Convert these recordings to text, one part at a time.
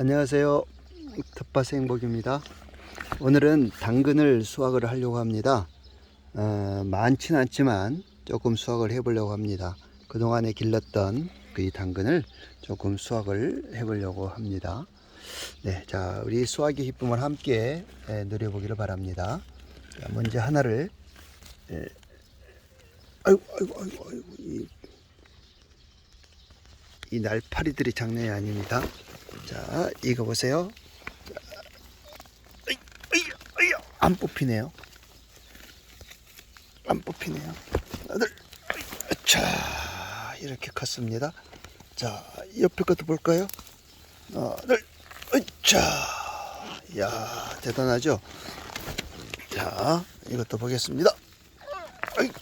안녕하세요. 텃밭 행복입니다. 오늘은 당근을 수확을 하려고 합니다. 어, 많지는 않지만 조금 수확을 해보려고 합니다. 그동안에 길렀던 그 이 당근을 조금 수확을 해보려고 합니다. 네, 자, 우리 수확의 기쁨을 함께 예, 누려보기를 바랍니다. 자, 먼저 하나를, 예, 아이고, 아이고, 아이고, 아이고, 이, 이 날파리들이 장난이 아닙니다. 자, 이거 보세요. 안 뽑히네요. 안 뽑히네요. 아들, 자, 이렇게 컸습니다. 자, 옆에 것도 볼까요? 둘, 어이, 자, 야, 대단하죠? 자, 이것도 보겠습니다.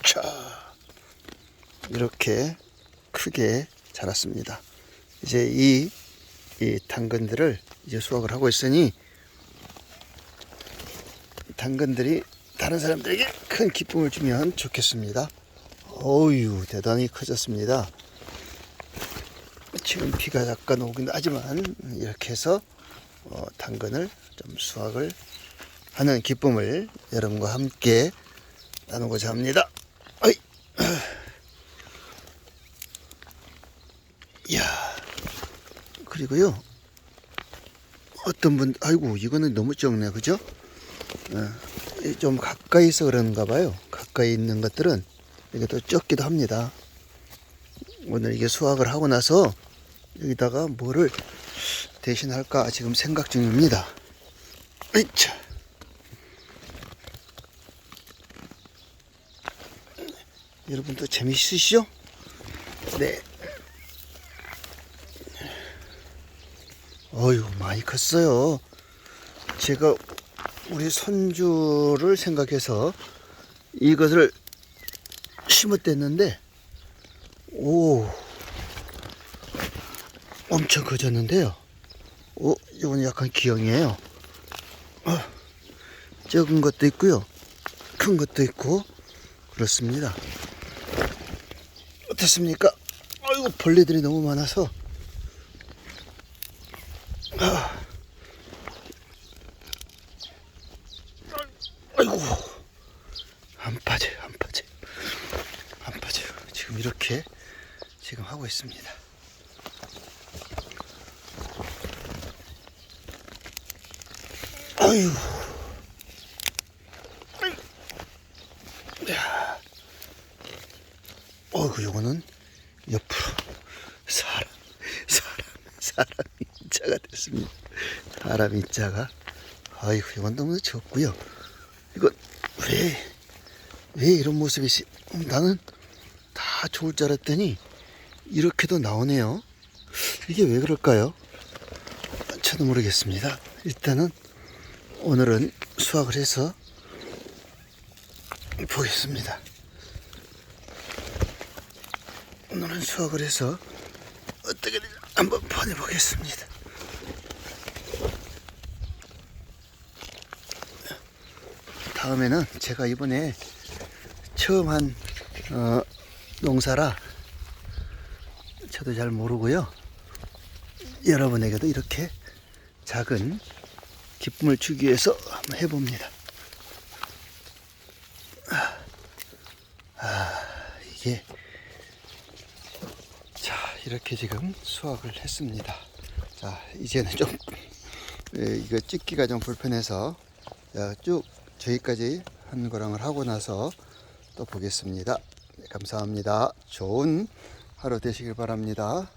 자, 이렇게 크게 자랐습니다. 이제 이, 이 당근들을 이제 수확을 하고 있으니 당근들이 다른 사람들에게 큰 기쁨을 주면 좋겠습니다. 어유 대단히 커졌습니다. 지금 비가 약간 오긴 하지만 이렇게 해서 어, 당근을 좀 수확을 하는 기쁨을 여러분과 함께 나누고자 합니다. 어이. 이야. 그리고요. 어떤 분, 아이고, 이거는 너무 적네, 그죠? 어, 좀 가까이서 그런가 봐요. 가까이 있는 것들은 이게 또 적기도 합니다. 오늘 이게 수확을 하고 나서 여기다가 뭐를 대신할까 지금 생각 중입니다. 으차. 여러분도 재미있으시죠? 네. 어휴, 많이 컸어요. 제가 우리 손주를 생각해서 이것을 심었댔는데, 오, 엄청 커졌는데요. 오, 이건 약간 기형이에요. 어, 적은 것도 있고요. 큰 것도 있고, 그렇습니다. 어떻습니까? 아이고, 벌레들이 너무 많아서. 아. 아이고, 안 빠져요, 안 빠져요. 안 빠져요. 지금 이렇게 지금 하고 있습니다. 아유. 야. 어이구, 요거는 옆으로 사람, 사람, 사람 인자가 됐습니다. 사람 인자가. 아이고, 이건 너무 적고요. 이거 왜, 왜 이런 모습이, 시- 음, 나는 다 좋을 줄 알았더니 이렇게도 나오네요. 이게 왜 그럴까요? 저도 모르겠습니다. 일단은 오늘은 수확을 해서 보겠습니다. 오늘은 수확을 해서 어떻게 될지 한번 보내보겠습니다. 다음에는 제가 이번에 처음 한 어, 농사라 저도 잘 모르고요. 여러분에게도 이렇게 작은 기쁨을 주기 위해서 한번 해봅니다. 아, 아, 이게 자 이렇게 지금 수확을 했습니다. 자 이제는 좀 예, 이거 찍기가 좀 불편해서 자, 쭉 저기까지 한 거랑을 하고 나서 또 보겠습니다. 네, 감사합니다. 좋은 하루 되시길 바랍니다.